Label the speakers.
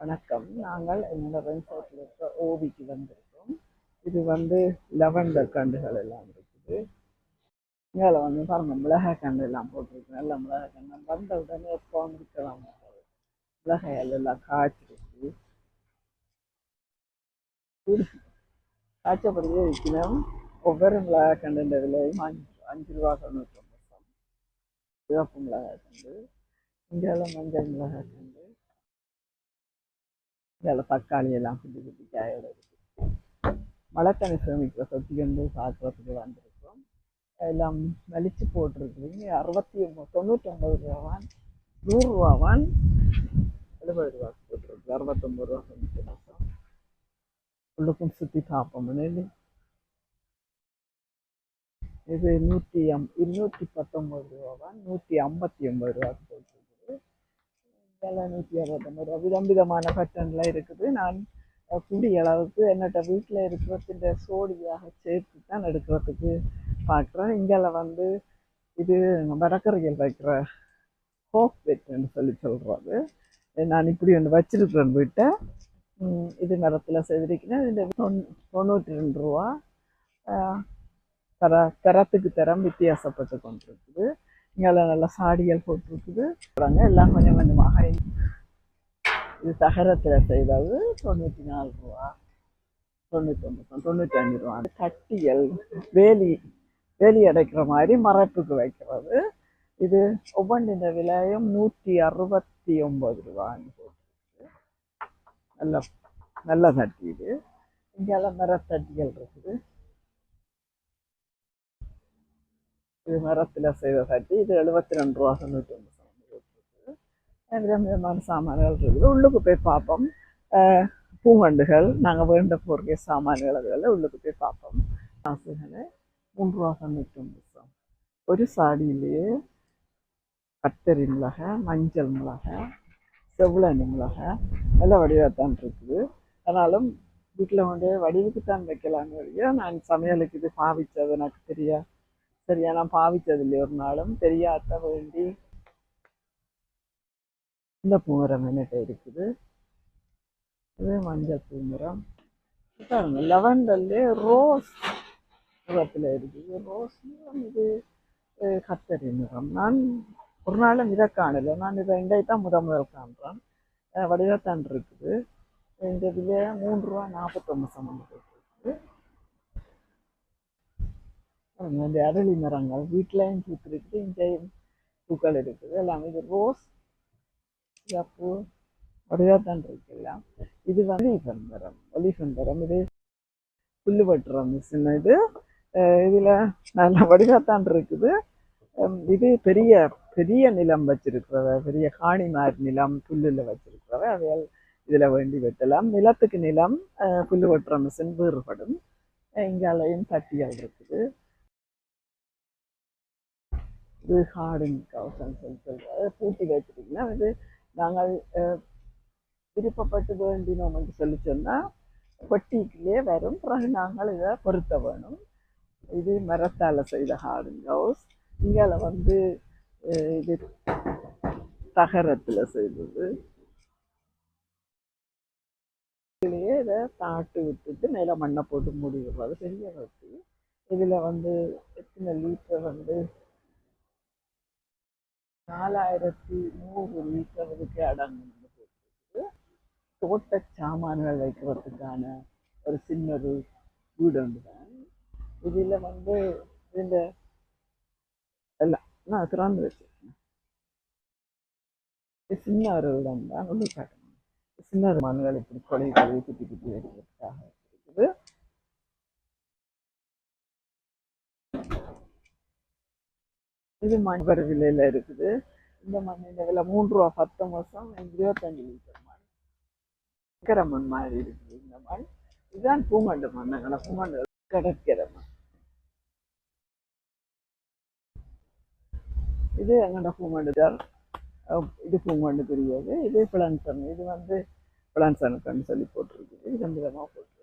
Speaker 1: வணக்கம். நாங்கள் என்னோட ரென்சார்ட்டில் இருக்க ஓவிக்கு வந்திருக்கோம். இது வந்து லெவண்டர் கண்டுகள் எல்லாம் இருக்குது. இங்கே வந்து பாருங்க மிளகாய் கண்டு எல்லாம் போட்டிருக்கு. நல்ல மிளகாய் கண்டு வந்த உடனே எப்போ இருக்கலாம் மிளகாய் எல்லாம் காய்ச்சிருக்கு. காய்ச்சப்படியே இருக்கணும் ஒவ்வொரு மிளகாய் கண்டுன்ற விலையும் அஞ்சு அஞ்சு ரூபா தொண்ணூற்றி ஒன்பது சிவப்பு மிளகாய் கண்டு இங்கே மஞ்சள் மிளகாய் கண்டு இதில் தக்காளி எல்லாம் குட்டி குட்டி காயோட இருக்கு. மழைத்தண்ணி தண்ணி சேமிக்கிற சொத்தி வந்து பார்க்குறதுக்கு வந்திருக்கோம். எல்லாம் வலிச்சு போட்டிருக்கிறீங்க. அறுபத்தி ஒம்பது தொண்ணூற்றொம்பது ரூபாவான் நூறுரூவாவான் எழுபது ரூபா போட்டிருக்கு. அறுபத்தொம்பது ரூபா தொண்ணூற்றி மாதம் உள்ளுக்கும் சுற்றி பார்ப்போம். இது நூற்றி அம் இருநூற்றி பத்தொம்பது ரூபாவான் நூற்றி ஐம்பத்தி ஒம்பது ரூபா நூற்றி அறுபத்தொம்பது ரூபா விதம் விதமான பட்டன்லாம் இருக்குது நான் கூடிய அளவுக்கு என்னட்ட வீட்டில் இருக்கிறதுன்ற சோடியாக சேர்த்து தான் எடுக்கிறதுக்கு பார்க்குறேன் இங்கே வந்து இது வடக்கரையில் வைக்கிற ஹோப் வெட்டுன்னு சொல்லி சொல்கிறது நான் இப்படி ஒன்று வச்சிருக்கிறேன் வீட்டை இது மரத்தில் செய்திருக்கிறேன் இந்த தொண்ணூ தொண்ணூற்றி ரெண்டு ரூபா தர தரத்துக்கு தரம் வித்தியாசப்பட்டு கொண்டிருக்குது இங்கெல்லாம் நல்லா சாடிகள் போட்டிருக்குது. அப்புறங்க எல்லாம் கொஞ்சம் கொஞ்சமாக இது தகரத்தில் செய்தது தொண்ணூற்றி நாலு ரூபா. தொண்ணூத்தொம்பது தொண்ணூற்றி அஞ்சு ரூபா கட்டியல் வேலி வேலி அடைக்கிற மாதிரி மரப்புக்கு வைக்கிறது. இது ஒவ்வொன்றின் விலையும் நூற்றி அறுபத்தி ஒம்பது ரூபான்னு போட்டுருக்கு. நல்ல நல்ல தட்டி இது. இங்கெல்லாம் மரத்தட்டிகள் இருக்குது. இது மரத்தில் செய்த சட்டி இது எழுபத்தி ரெண்டு ரூபா தொண்ணூற்றி ஒன்பது விதம் விதமான சாமான்கள் இருக்குது உள்ளுக்கு போய் பார்ப்போம் பூவண்டுகள் நாங்கள் வேண்ட போகிற சாமான்கள் அதுகளில் உள்ளுக்கு போய் பார்ப்போம் காசுகளை மூன்று ரூபா தொண்ணூற்றி ஒன்பது ஒரு சாடியிலேயே கத்தரி மிளகை மஞ்சள் மிளகை செவ்வளனி மிளகை எல்லாம் வடிவாகத்தான் இருக்குது ஆனாலும் வீட்டில் வந்து வடிவுக்குத்தான் வைக்கலான்னு வழியாக நான் சமையலுக்கு இது பாவிச்சது எனக்கு தெரியா சரியா? நான் பாவிச்சது இல்லை ஒரு நாளும். தெரியாத வேண்டி. இந்த பூமரம் என்னட்ட இருக்குது. இது மஞ்சள் பூமரம். பாருங்க ரோஸ் நிறத்தில் இருக்குது. ரோஸ் நிறம் இது கத்தரி நிறம். நான் ஒரு நாளும் இதை காணலை. நான் இதை இண்டை தான் முத முதல் காண்றேன். வடிவத்தான் இருக்குது. இந்த இதில் மூன்று ரூபா நாற்பத்தொம்பது சம்பந்தம் இருக்குது இந்த அரளி மரங்கள் வீட்டிலையும் பூத்திருக்குது இங்கேயும் பூக்கள் இருக்குது. எல்லாமே இது ரோஸ் பூ வடிவாத்தான் இருக்கு எல்லாம் இது வந்து ஒலிஃபன் மரம் இது புல்லு வெட்டுற மிஷின் இது. இதில் இதுல நல்ல வடிவாத்தான் இருக்குது. இது பெரிய பெரிய நிலம் வச்சிருக்கிறவ பெரிய காணி மாதிரி நிலம் புல்லுல வச்சிருக்கிறவ அவையால் இதுல வேண்டி வெட்டலாம். நிலத்துக்கு நிலம் புல் புல்லு வெட்டுற மிஷின் வேறுபடும். இங்காலையும் தட்டியால் இருக்குது. இது ஹார்டிங் கவுசன் சொல்லி சொல்றது பூட்டி வச்சுட்டிங்கன்னா இது நாங்கள் விருப்பப்பட்டு வேண்டினோம் என்று சொல்லி சொன்னால் பொட்டிக்குள்ளே வரும். பிறகு நாங்கள் இதை பொருத்த வேணும். இது மரத்தால் செய்த ஹார்டிங் ஹவுஸ். இங்கால வந்து இது தகரத்தில் செய்தது. இதுலேயே இதை தாட்டு விட்டுட்டு மேலே மண்ணை போட்டு மூடி விடுறது பெரிய வச்சு இதில் வந்து எத்தனை லீட்டர் வந்து நாலாயிரத்தி நூறு லிட்டர் இதுக்கு அடங்கும் தோட்ட சாமான்கள் வைக்கிறதுக்கான ஒரு சின்ன ஒரு வீடு ஒன்று தான். இதில் வந்து இந்த எல்லாம் நான் திறந்து வச்சிருக்கேன். சின்ன ஒரு இடம் தான். ஒன்று காட்டணும் சின்ன ஒரு மண்கள் இப்படி கொலை கொலை குட்டி குட்டி வைக்கிறதுக்காக இருக்குது இது மண் விலையில் இருக்குது. இந்த மண்ணின் விலை மூன்று ரூபா பத்து மாதம் இருபத்தஞ்சு லிட்டர் மண். கடற்கரை மண் மாதிரி இருக்குது இந்த மண். இதுதான் பூமண்டு மண். எங்களை பூமண்டு கடற்கரை மண். இது எங்களோட பூமண்டுதார் இது பூமண்டு தெரியாது இது பிளான்சன். இது வந்து பிளான்சனுக்குன்னு சொல்லி போட்டிருக்குது. இது விதமாக போட்டு